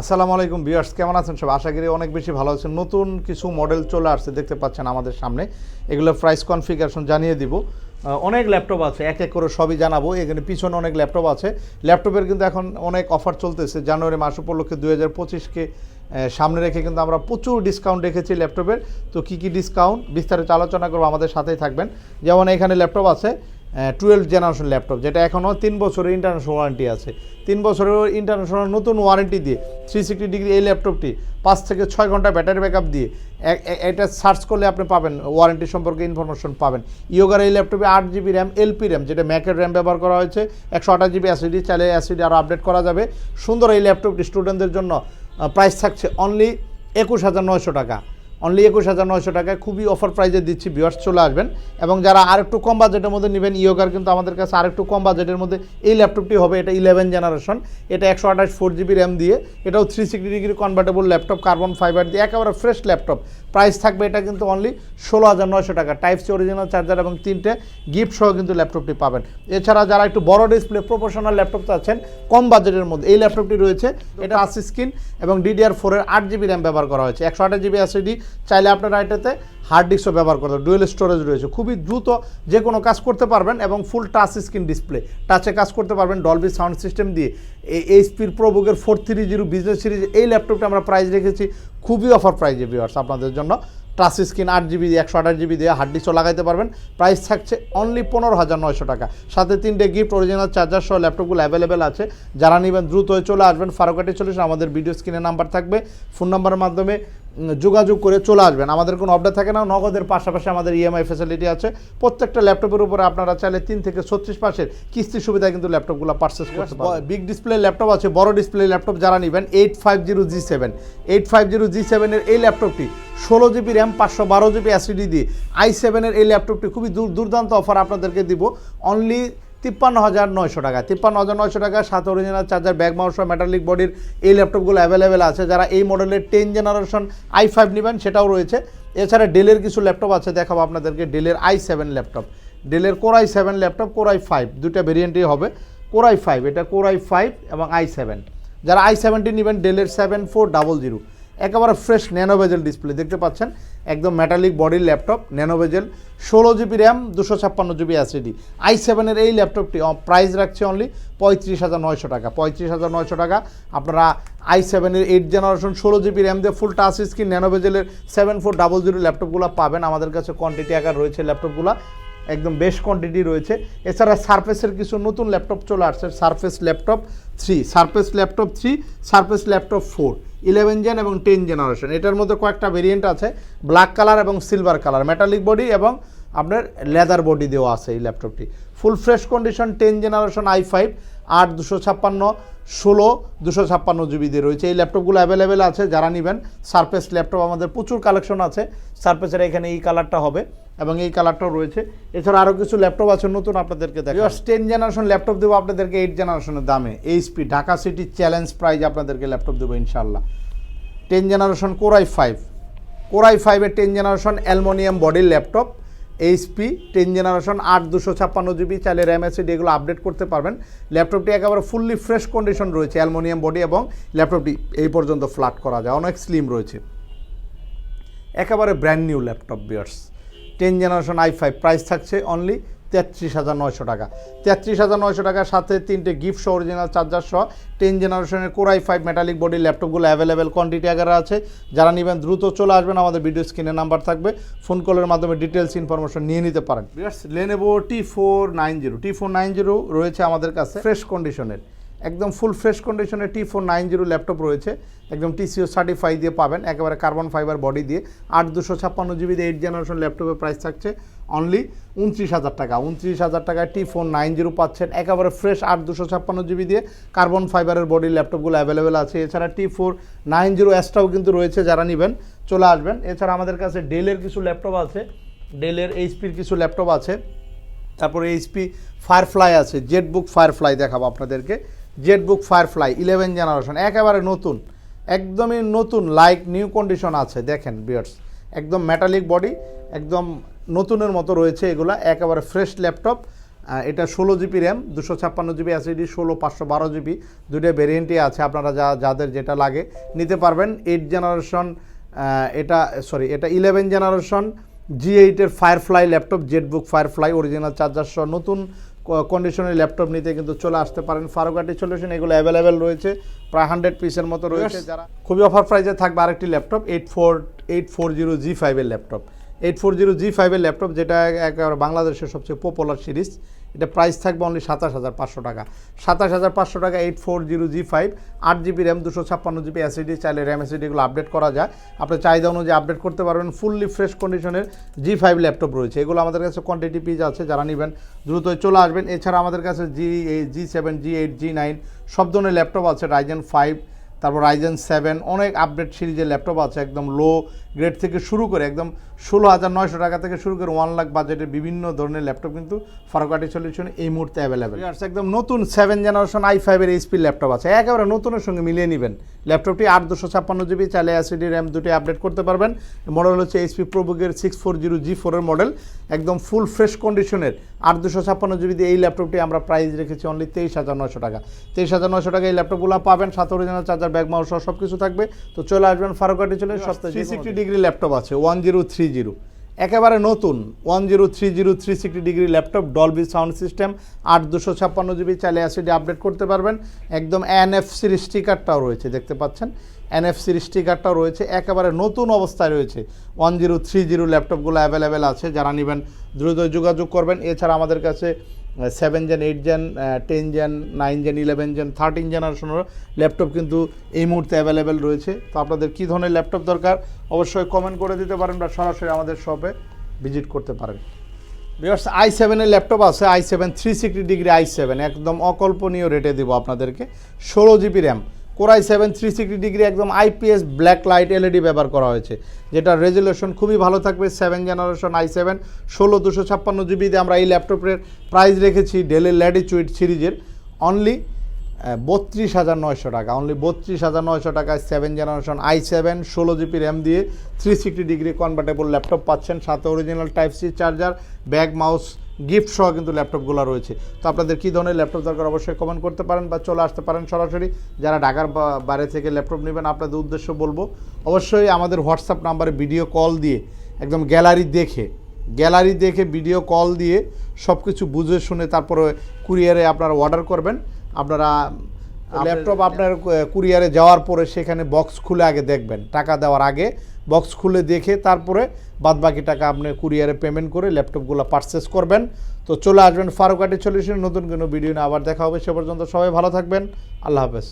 আসসালামু আলাইকুম ভিউয়ার্স, কেমন আছেন সব আশা করি অনেক বেশি ভালো আছেন। নতুন কিছু মডেল চলে আসছে, দেখতে পাচ্ছেন আমাদের সামনে। এগুলো প্রাইস কনফিগারেশন জানিয়ে দিব। অনেক ল্যাপটপ আছে, এক এক করে সবই জানাব। এখানে পিছনে অনেক ল্যাপটপ আছে। ল্যাপটপের কিন্তু এখন অনেক অফার চলতেছে। জানুয়ারি মাস উপলক্ষে দুই হাজার পঁচিশকে সামনে রেখে কিন্তু আমরা প্রচুর ডিসকাউন্ট রেখেছি ল্যাপটপের তো কী কী ডিসকাউন্ট বিস্তারিত আলোচনা করব আমাদের সাথেই থাকবেন। যেমন এখানে ল্যাপটপ আছে টুয়েলভ জেনারেশন ল্যাপটপ যেটা এখনও তিন বছরের ইন্টারন্যাশনাল ওয়ারেন্টি আছে। তিন বছরের ইন্টারন্যাশনাল নতুন ওয়ারেন্টি দিয়ে থ্রি সিক্সটি ডিগ্রি এই ল্যাপটপটি পাঁচ থেকে ছয় ঘণ্টা ব্যাটারি ব্যাকআপ দিয়ে এটা সার্চ করলে আপনি পাবেন ওয়ারেন্টি সম্পর্কে ইনফরমেশন পাবেন। ইয়োগার এই ল্যাপটপে আট জিবি র্যাম এলপি র্যাম যেটা ম্যাকের র্যাম ব্যবহার করা হয়েছে, একশো আঠাশ জিবি অ্যাসিডি চাইলে অ্যাসিডি আরও আপডেট করা যাবে। সুন্দর এই ল্যাপটপটি স্টুডেন্টদের জন্য প্রাইস থাকছে অনলি একুশ হাজার নয়শো টাকা। অনলি একুশ হাজার নয়শো টাকায় খুবই অফার প্রাইজে দিচ্ছি ভিউয়ার্স চলে আসবেন। এবং যারা আরেকটু কম বাজেটের মধ্যে নেবেন ইয়োগার কিন্তু আমাদের কাছে আরেকটু কম বাজেটের মধ্যে এই ল্যাপটপটি হবে, এটা ইলেভেন জেনারেশন এটা একশো আঠাশ ফোর জিবি র্যাম দিয়ে, এটাও three sixty degree convertible laptop carbon fibre দিয়ে, একেবারে ফ্রেশ ল্যাপটপ প্রাইস থাকবে এটা কিন্তু অনলি ষোলো হাজার নয়শো টাকা। টাইপ সি অরিজিনাল চার্জার এবং তিনটে গিফট সহ কিন্তু ল্যাপটপটি পাবেন। এছাড়া যারা একটু বড় ডিসপ্লে প্রফেশনাল ল্যাপটপ চাচ্ছেন, কম বাজেটের মধ্যে এই ল্যাপটপটি রয়েছে, এটা আসি স্ক্রিন এবং ডিডিআর ফোরের আট জিবি র্যাম ব্যবহার করা হয়েছে। একশো আঠাশ জিবি এসএডি চাইলে আপনারা এটাতে হার্ড ডিস্কও ব্যবহার করতে ডুয়েল স্টোরেজ রয়েছে। খুবই দ্রুত যে কোনো কাজ করতে পারবেন এবং ফুল টাচ স্ক্রিন ডিসপ্লে টাচে কাজ করতে পারবেন ডলবি সাউন্ড সিস্টেম দিয়ে। এই এইচপির প্রোবুকের four three zero business series এই ল্যাপটপটা আমরা প্রাইস রেখেছি। খুবই অফার প্রাইজে ভিউয়ার্স আপনাদের জন্য। টাচ স্ক্রিন আট জিবি দিয়ে, একশো আঠাশ জিবি দিয়ে হার্ড ডিস্কও লাগাইতে পারবেন। প্রাইস থাকছে অনলি পনেরো হাজার নয়শো টাকা। সাথে তিনটে গিফট অরিজিনাল চার্জার সহ ল্যাপটপগুলো অ্যাভেলেবেল আছে। যারা নেবেন দ্রুত হয়ে চলে আসবেন। ফারুকাটি চল্লিশ আমাদের ভিডিও স্ক্রিনে নাম্বার থাকবে। ফোন নাম্বারের মাধ্যমে যোগাযোগ করে চলে আসবেন। আমাদের কোনো অপডেট থাকে না নগদের পাশাপাশি আমাদের ইএমআই ফ্যাসিলিটি আছে। প্রত্যেকটা ল্যাপটপের উপরে আপনারা চাইলে তিন থেকে ছত্রিশ মাসের কিস্তি সুবিধা কিন্তু ল্যাপটপগুলো পারচেস করতে পারবেন। বিগ ডিসপ্লে ল্যাপটপ আছে বড় ডিসপ্লে ল্যাপটপ যারা নেবেন eight five zero G seven eight five zero G সেভেনের এই ল্যাপটপটি ষোলো জিবি র্যাম পাঁচশো বারো জিবি অ্যাসিডি দিয়ে আই সেভেনের এই ল্যাপটপটি খুবই দূর দুর্দান্ত অফার আপনাদেরকে দিব। অনলি তিপ্পান্ন হাজার নয়শো টাকা। তিপ্পান্ন হাজার নয়শো টাকা, সাত original charger bag mouse metallic বডির এই ল্যাপটপগুলো অ্যাভেলেবেল আছে। যারা এই মডেলের টেন জেনারেশন আই ফাইভ নেবেন, সেটাও রয়েছে। এছাড়া ডেলের কিছু ল্যাপটপ আছে, দেখাবো আপনাদেরকে। ডেলের আই সেভেন ল্যাপটপ ডেলের core i seven laptop core i five দুইটা ভেরিয়েন্টই হবে। কোরাই ফাইভ এটা কোরাই ফাইভ এবং আই সেভেন যারা আই সেভেনটি নেবেন ডেলের সেভেন ফোর ডাবল জিরো একেবারে ফ্রেশ ন্যানোভেজেল ডিসপ্লে দেখতে পাচ্ছেন? একদম মেটালিক বডির ল্যাপটপ ন্যানোভেজেল ষোলো জিবি র্যাম দুশো ছাপ্পান্ন জিবি অ্যাসিডি আই সেভেনের এই ল্যাপটপটি প্রাইস রাখছে অনলি পঁয়ত্রিশ হাজার নয়শো টাকা। পঁয়ত্রিশ হাজার নয়শো টাকা। আপনারা আই সেভেনের এইট জেনারেশন ষোলো জিবি র্যাম দিয়ে ফুল টাচ স্ক্রিন ন্যানোভেজেলের সেভেন ফোর ডাবল জিরো ল্যাপটপগুলো পাবেন। আমাদের কাছে কোয়ান্টিটি আকার রয়েছে ল্যাপটপগুলো একদম বেশ কোয়ান্টিটি রয়েছে। এছাড়া সারফেসের কিছু নতুন ল্যাপটপ চলে আসছে surface laptop three surface laptop three surface laptop four eleven gen এবং টেন জেনারেশন এটার মধ্যে কয়েকটা ভেরিয়েন্ট আছে ব্ল্যাক কালার এবং সিলভার কালার মেটালিক বডি এবং আপনার লেদার বডি দেওয়া আছে এই ল্যাপটপটি full fresh condition ten generation I five আট, দুশো ছাপ্পান্ন, ষোলো, দুশো ছাপ্পান্ন জিবি দিয়ে রয়েছে। এই ল্যাপটপগুলো অ্যাভেলেবেল আছে, যারা নেবেন সারফেস ল্যাপটপ আমাদের প্রচুর কালেকশন আছে। সারফেসের এখানে এই কালারটা হবে। এবং এই কালারটাও রয়েছে। এছাড়া আরও কিছু ল্যাপটপ আছে নতুন আপনাদেরকে দেখা টেন জেনারেশন ল্যাপটপ দেবো, আপনাদেরকে এইট জেনারেশনের দামে। HP Dhaka city challenge prize আপনাদেরকে ল্যাপটপ দেবো ইনশাল্লাহ ten generation core i five core i ফাইভের টেন জেনারেশন অ্যালমোনিয়াম বডির ল্যাপটপ। এইচপি টেন জেনারেশন আট দুশো ছাপ্পান্ন জিবি চাইলে র্যাম এসিডি এগুলো আপডেট করতে পারবেন। ল্যাপটপটি একেবারে ফুললি ফ্রেশ কন্ডিশন রয়েছে, অ্যালমোনিয়াম বডি এবং ল্যাপটপটি এই পর্যন্ত ফ্ল্যাট করা যায়। অনেক স্লিম রয়েছে। একেবারে brand new laptop viewers ten generation I five price থাকছে অনলি তেত্রিশ হাজার নয়শো টাকা। তেত্রিশ হাজার নয়শো টাকার সাথে তিনটে গিফট সহ অরিজিনাল চার্জার সহ টেন জেনারেশনের core i five metallic body ল্যাপটপগুলো অ্যাভেলেবেল কোয়ান্টিটি আকারে আছে। যারা নেবেন দ্রুত চলে আসবেন, আমাদের ভিডিও স্ক্রিনে নাম্বার থাকবে। ফোন কলের মাধ্যমে ডিটেলস ইনফরমেশন নিয়ে নিতে পারেন। বিয়ার্স Lenovo T four nine zero T four nine zero রয়েছে আমাদের কাছে ফ্রেশ কন্ডিশনের একদম ফুল ফ্রেশ কন্ডিশনে T four nine zero laptop রয়েছে। একদম টিসিও সার্টিফাই দিয়ে পাবেন, একেবারে কার্বন ফাইবার বডি দিয়ে। আট দুশো ছাপ্পান্ন জিবি দিয়ে এইট জেনারেশন ল্যাপটপের প্রাইস থাকছে অনলি উনত্রিশ হাজার টাকা। উনত্রিশ হাজার টাকায় টি ফোর নাইন জিরো পাচ্ছেন, একেবারে ফ্রেশ আট দুশো ছাপ্পান্ন জিবি দিয়ে কার্বন ফাইবারের বডির ল্যাপটপগুলো অ্যাভেলেবেল আছে। এছাড়া টি ফোর নাইন জিরো এক্সট্রাও কিন্তু রয়েছে, যারা নেবেন, চলে আসবেন। এছাড়া আমাদের কাছে ডেলের কিছু ল্যাপটপ আছে ডেলের এইচপির কিছু ল্যাপটপ আছে। তারপরে এইচপি ফায়ারফ্লাই আছে জেটবুক ফায়ারফ্লাই দেখাবো আপনাদেরকে। জেটবুক ফায়ারফ্লাই ইলেভেন জেনারেশন একেবারে নতুন, একদমই নতুন লাইক নিউ কন্ডিশন আছে, দেখেন বিয়ার্স একদম মেটালিক বডি একদম নতুনের মতো রয়েছে এগুলা, একেবারে ফ্রেশ ল্যাপটপ এটা ষোলো জিবি র্যাম দুশো ছাপ্পান্ন জিবি অ্যাসিডি ষোলো, পাঁচশো বারো জিবি দুটো ভেরিয়েন্টই আছে, আপনারা যা, যাদের যেটা লাগে নিতে পারবেন। এইট জেনারেশন এটা সরি এটা ইলেভেন জেনারেশন জি এইটের Firefly laptop Jetbook Firefly original charger সহ নতুন কন্ডিশনের ল্যাপটপ নিতে কিন্তু চলে আসতে পারেন। ফারুকাটি সলিউশন এগুলো অ্যাভেলেবেল রয়েছে। প্রায় হান্ড্রেড পিসের মতো রয়েছে। যারা খুবই অফার প্রাইজে থাকবে আরেকটি laptop eight four eight four zero G ফাইভের laptop eight four zero G ফাইভের ল্যাপটপ যেটা একেবারে বাংলাদেশের সবচেয়ে পপুলার সিরিজ এটা প্রাইস থাকবে অনলি সাতাশ হাজার পাঁচশো টাকা। সাতাশ হাজার পাঁচশো টাকা eight four zero G five আট জিবি র্যাম দুশো ছাপ্পান্ন জিবি অ্যাসিডি চাইলে র্যাম অ্যাসিডিগুলো আপডেট করা যায়। আপনি চাহিদা অনুযায়ী আপডেট করতে পারবেন ফুললি ফ্রেশ কন্ডিশনের জি ফাইভ ল্যাপটপ রয়েছে। এগুলো আমাদের কাছে কোয়ান্টিটি পিস আছে, যারা নেবেন দ্রুতই চলে আসবেন। এছাড়া আমাদের কাছে G G seven G eight G nine সব ধরনের ল্যাপটপ আছে রাইজেন ফাইভ তারপর রাইজেন সেভেন অনেক আপডেট সিরিজের ল্যাপটপ আছে একদম লো গ্রেড থেকে শুরু করে একদম ষোলো হাজার নয়শো টাকা থেকে শুরু করে ওয়ান লাখ বাজেটের বিভিন্ন ধরনের ল্যাপটপ কিন্তু ফারুকাটি সলিউশন এই মুহূর্তে অ্যাভেলেবেল একদম নতুন সেভেন জেনারেশন আই ফাইভের এইচপি ল্যাপটপ আছে একেবারে নতুনের সঙ্গে মিলিয়ে নেবেন। ল্যাপটপটি আট দুশো ছাপ্পান্ন জিবি চাইলে অ্যাসিডি র্যাম দুটি আপডেট করতে পারবেন। মডেল হচ্ছে এইচপি প্রোবুকের সিক্স ফোর জিরো জি ফোরের মডেল একদম ফুল ফ্রেশ কন্ডিশনের আট দুশো ছাপ্পান্ন জিবি দিয়ে এই ল্যাপটপটি আমরা প্রাইস রেখেছি অনলি তেইশ হাজার নয়শো টাকা। তেইশ হাজার নয়শো টাকা এই ল্যাপটপগুলো পাবেন সাত অরিজিনাল চার্জার ব্যাগ মাউস সব কিছু থাকবে। তো চলে আসবেন ফারুকাটি চলে সপ্তাহে থ্রি সিক্সটি ডিগ্রি ল্যাপটপ আছে ওয়ান জিরো থ্রি জিরো একেবারে নতুন one zero three zero three sixty degree laptop Dolby sound system আট দুশো ছাপ্পান্ন জিবি চাইলে অ্যাসিডি আপডেট করতে পারবেন। একদম এনএফসির স্টিকারটাও রয়েছে দেখতে পাচ্ছেন? এনএফসির স্টিকারটাও রয়েছে একেবারে নতুন অবস্থায় রয়েছে। ওয়ান জিরো থ্রি জিরো ল্যাপটপগুলো অ্যাভেলেবেল আছে যারা নেবেন দ্রুত যোগাযোগ করবেন। এছাড়া আমাদের কাছে seven gen eight gen ten gen nine gen eleven gen thirteen জেনারেশনের ল্যাপটপ কিন্তু এই মুহূর্তে অ্যাভেলেবেল রয়েছে। তো আপনাদের কী ধরনের ল্যাপটপ দরকার অবশ্যই কমেন্ট করে দিতে পারেন বা সরাসরি আমাদের শপে ভিজিট করতে পারেন। বিকজ আই সেভেনের ল্যাপটপ আছে i seven three sixty degree i seven একদম অকল্পনীয় রেটে দেবো আপনাদেরকে। ষোলো GB RAM core i seven three sixty degree একদম আইপিএস ব্ল্যাক লাইট এলইডি ব্যবহার করা হয়েছে, যেটা রেজুলেশন খুবই ভালো থাকবে সেভেন জেনারেশন আই সেভেন ষোলো দুশো ছাপ্পান্ন জিবিতে আমরা এই ল্যাপটপের প্রাইস রেখেছি ডেলি ল্যাডিচুইট সিরিজের অনলি বত্রিশ হাজার নয়শো টাকা অনলি বত্রিশ হাজার নয়শো টাকায় সেভেন জেনারেশন আই সেভেন ষোলো জিবি র্যাম দিয়ে three sixty degree convertible laptop পাচ্ছেন, সাথে original type C charger bag mouse gift সহ কিন্তু ল্যাপটপগুলো রয়েছে। তো আপনাদের কী ধরনের ল্যাপটপ দরকার অবশ্যই কমেন্ট করতে পারেন বা চলে আসতে পারেন সরাসরি। যারা ঢাকার বাইরে থেকে ল্যাপটপ নেবেন আপনাদের উদ্দেশ্য বলব অবশ্যই আমাদের হোয়াটসঅ্যাপ নাম্বারে ভিডিও কল দিয়ে একদম গ্যালারি দেখে গ্যালারি দেখে ভিডিও কল দিয়ে সব কিছু বুঝে শুনে তারপরে কুরিয়ারে আপনারা অর্ডার করবেন। আপনারা ল্যাপটপ আপনার কুরিয়ারে যাওয়ার পরে সেখানে বক্স খুলে আগে দেখবেন। টাকা দেওয়ার আগে বক্স খুলে দেখে তারপরে বাদ বাকি টাকা আপনি কুরিয়ারে পেমেন্ট করে ল্যাপটপগুলো পারচেস করবেন। তো চলে আসবেন ফারুকাটি সলিউশন নতুন কোনো ভিডিও নিয়ে। আবার দেখা হবে সে পর্যন্ত। সবাই ভালো থাকবেন। আল্লাহ হাফেজ।